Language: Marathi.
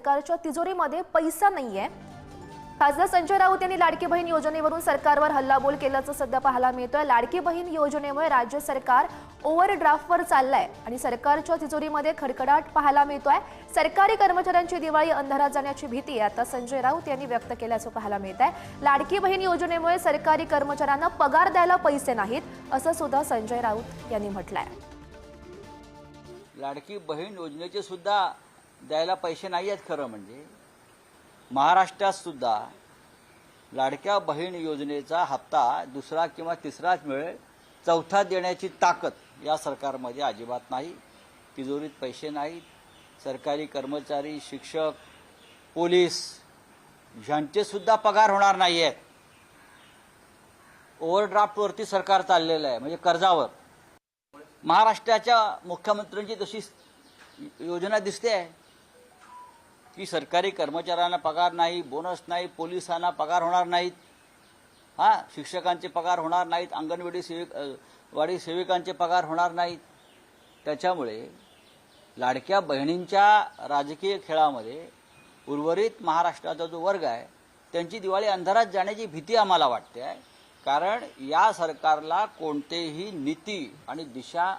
सरकारच्या तिजोरीमध्ये पैसा नाहीये. खासदार संजय राऊत यांनी लाडकी बहीण योजनेवरून सरकारवर हल्लाबोल केल्याचं सध्या पाहायला मिळतोय. लाडकी बहीण योजनेमुळे राज्य सरकार ओव्हरड्राफ्टवर चाललंय आणि सरकारच्या तिजोरीमध्ये खडखडाट पाहायला मिळतोय. सरकारी कर्मचाऱ्यांची दिवाळी अंधारात जाण्याची भीती आता संजय राऊत यांनी व्यक्त केल्याचं पाहायला मिळत आहे लाडकी बहीण योजनेमुळे सरकारी कर्मचाऱ्यांना पगार द्यायला पैसे नाहीत असं सुद्धा संजय राऊत यांनी म्हटलंय. लाडकी बहीण योजनेचे सुद्धा द्यायला पैसे नाही आहेत खरं म्हणजे. महाराष्ट्रात सुद्धा लाडक्या बहीण योजनेचा हप्ता दुसरा किंवा तिसराच मिळेल चौथा देण्याची ताकद या सरकारमध्ये अजिबात नाही. तिजोरीत पैसे नाहीत. सरकारी कर्मचारी शिक्षक पोलीस ह्यांचे सुद्धा पगार होणार नाही आहेत ओव्हरड्राफ्टवरती सरकार चाललेलं आहे म्हणजे कर्जावर. महाराष्ट्राच्या मुख्यमंत्र्यांची तशी योजना दिसते आहे. की सरकारी कर्मचाऱ्यांना पगार नाही बोनस नाही पोलिसांना पगार होणार नाहीत. हां शिक्षकांचे पगार होणार नाहीत अंगणवाडी सेविक वाडी सेविकांचे पगार होणार नाहीत. त्याच्यामुळे लाडक्या बहिणींच्या राजकीय खेळामध्ये उर्वरित महाराष्ट्राचा जो वर्ग आहे त्यांची दिवाळी अंधारात जाण्याची भीती आम्हाला वाटते आहे. कारण या सरकारला कोणतेही नीती आणि दिशा